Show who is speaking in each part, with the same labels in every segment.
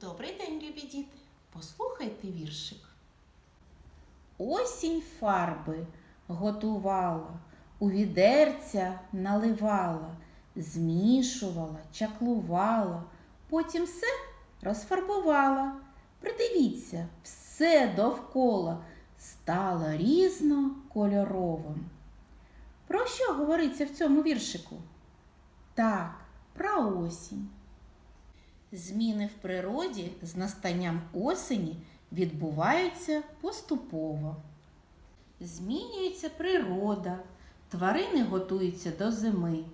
Speaker 1: Добрий день, любі діти. Послухайте віршик. Осінь фарби готувала, у відерця наливала, змішувала, чаклувала, потім все розфарбувала. Придивіться, все довкола стало різнокольоровим. Про що говориться в цьому віршику? Так, про осінь. Зміни в природі з настанням осені відбуваються поступово. Змінюється природа, тварини готуються до зими.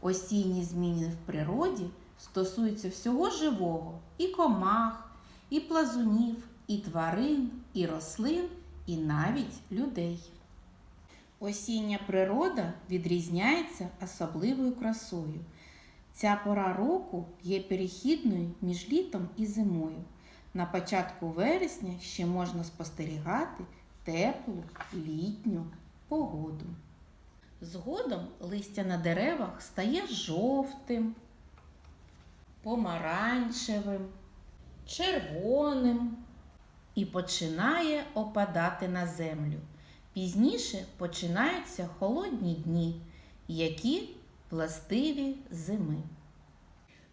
Speaker 1: Осінні зміни в природі стосуються всього живого і комах, і плазунів, і тварин, і рослин, і навіть людей. Осіння природа відрізняється особливою красою. Ця пора року є перехідною між літом і зимою. На початку вересня ще можна спостерігати теплу літню погоду. Згодом листя на деревах стає жовтим, помаранчевим, червоним і починає опадати на землю. Пізніше починаються холодні дні, які властиві зими.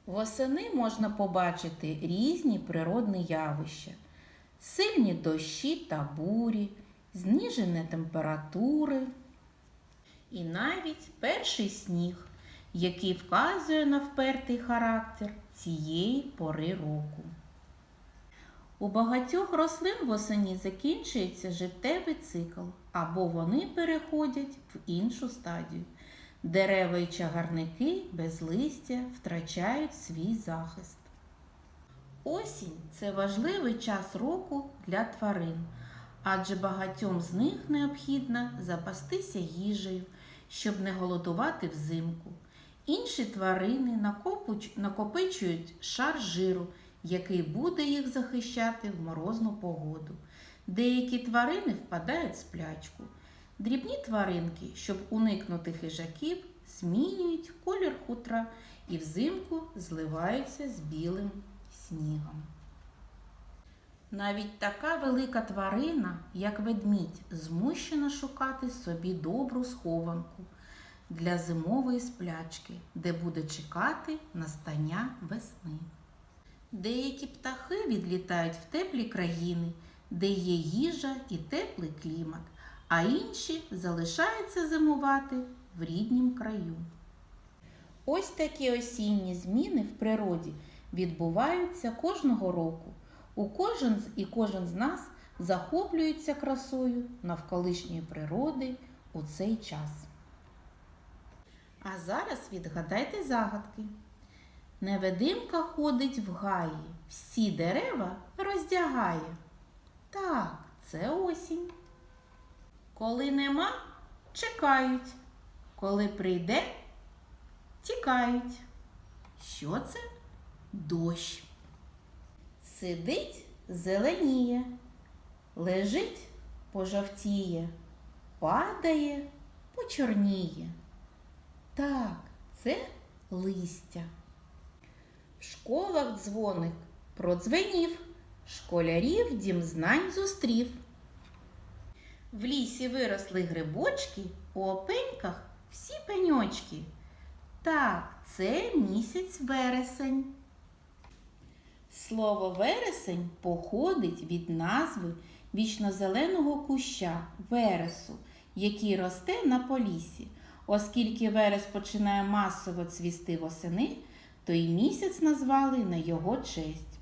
Speaker 1: Восени можна побачити різні природні явища, сильні дощі та бурі, зніжені температури і навіть перший сніг, який вказує на впертий характер цієї пори року. У багатьох рослин восені закінчується життєвий цикл, або вони переходять в іншу стадію. Дерева і чагарники без листя втрачають свій захист. Осінь це важливий час року для тварин, адже багатьом з них необхідно запастися їжею, щоб не голодувати взимку. Інші тварини накопичують шар жиру, який буде їх захищати в морозну погоду. Деякі тварини впадають в сплячку. Дрібні тваринки, щоб уникнути хижаків, змінюють колір хутра і взимку зливаються з білим снігом. Навіть така велика тварина, як ведмідь, змушена шукати собі добру схованку для зимової сплячки, де буде чекати настання весни. Деякі птахи відлітають в теплі країни, де є їжа і теплий клімат, а інші залишаються зимувати в ріднім краю. Ось такі осінні зміни в природі відбуваються кожного року. У кожен і кожен з нас захоплюється красою навколишньої природи у цей час. А зараз відгадайте загадки. Невидимка ходить в гаї, всі дерева роздягає. Так, це осінь. Коли нема, чекають. Коли прийде, тікають. Що це? Дощ. Сидить, зеленіє, лежить, пожовтіє, падає, почорніє. Так, це листя. В школах дзвоник продзвенів, школярів дім знань зустрів. В лісі виросли грибочки, у опеньках всі пеньочки. Так, це місяць вересень. Слово вересень походить від назви вічнозеленого куща вересу, який росте на полісі. Оскільки верес починає масово цвісти восени, то й місяць назвали на його честь.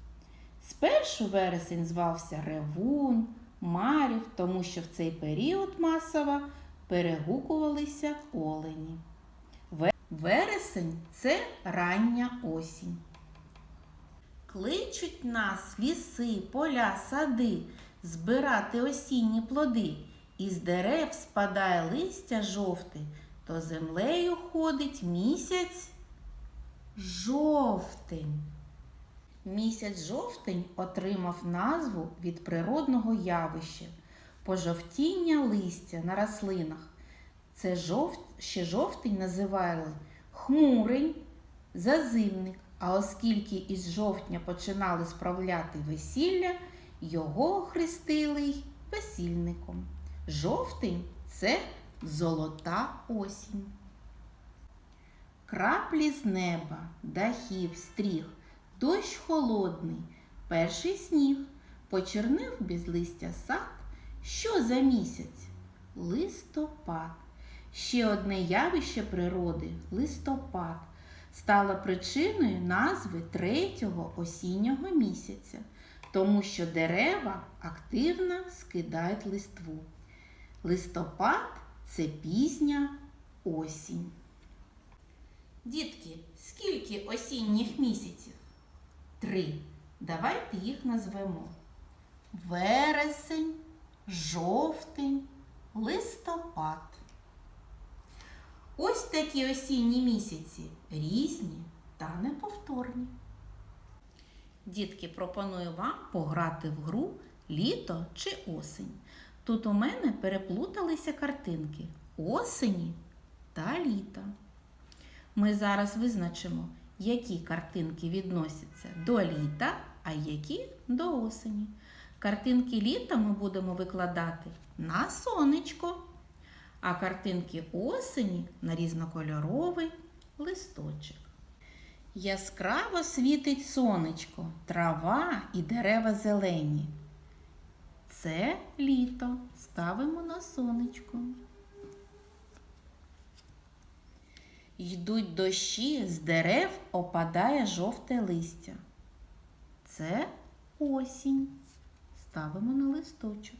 Speaker 1: Спершу вересень звався Ревун, Марів, тому що в цей період масово перегукувалися олені. Вересень це рання осінь. Кличуть нас ліси, поля, сади, збирати осінні плоди. Із дерев спадає листя жовте, то землею ходить місяць жовтень. Місяць жовтень отримав назву від природного явища пожовтіння листя на рослинах. Це жовт, ще жовтень називали хмурень, зазимник, А оскільки із жовтня починали справляти весілля, його охрестили й весільником. Жовтень це золота осінь. Краплі з неба, дахів, стріх, дощ холодний, перший сніг, почернив без листя сад. Що за місяць? Листопад. Ще одне явище природи листопад стало причиною назви третього осіннього місяця, тому що дерева активно скидають листву. Листопад це пізня осінь. Дітки, скільки осінніх місяців? Три. Давайте їх назвемо. Вересень, жовтень, листопад. Ось такі осінні місяці різні та неповторні. Дітки, пропоную вам пограти в гру літо чи осень. Тут у мене переплуталися картинки осені та літа. Ми зараз визначимо, які картинки відносяться до літа, а які до осені. Картинки літа ми будемо викладати на сонечко, а картинки осені на різнокольоровий листочок. Яскраво світить сонечко, трава і дерева зелені. Це літо ставимо на сонечко. Йдуть дощі, з дерев опадає жовте листя. Це осінь. Ставимо на листочок.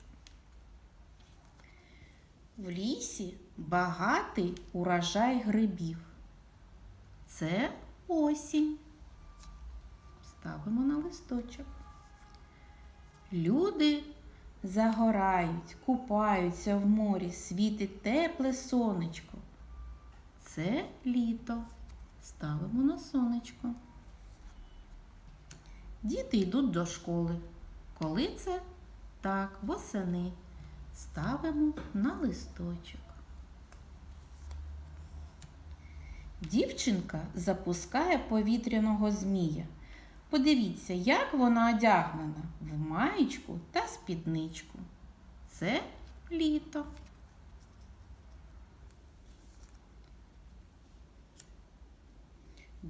Speaker 1: В лісі багатий урожай грибів. Це осінь. Ставимо на листочок. Люди загорають, купаються в морі, світить тепле сонечко. Це літо. Ставимо на сонечко. Діти йдуть до школи. Коли це? Так, восени. Ставимо на листочок. Дівчинка запускає повітряного змія. Подивіться, як вона одягнена в маєчку та спідничку. Це літо.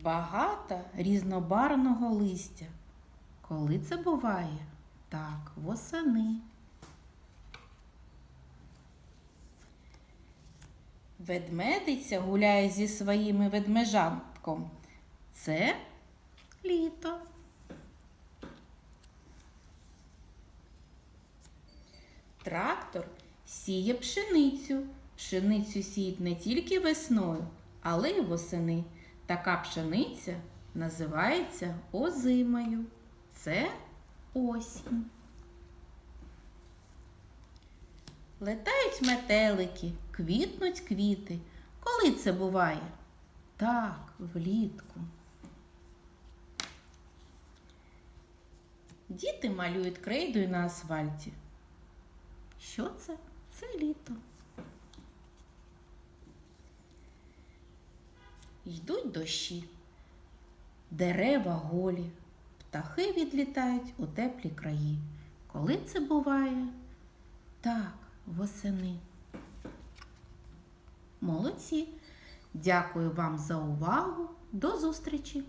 Speaker 1: Багато різнобарвного листя. Коли це буває? Так, восени. Ведмедиця гуляє зі своїми ведмежатком. Це літо. Трактор сіє пшеницю. Пшеницю сіють не тільки весною, але й восени. Така пшениця називається озимою. Це осінь. Летають метелики, квітнуть квіти. Коли це буває? Так, влітку. Діти малюють крейдою на асфальті. Що це? Це літо. Йдуть дощі, дерева голі, птахи відлітають у теплі краї. Коли це буває? Так, восени. Молодці! Дякую вам за увагу. До зустрічі!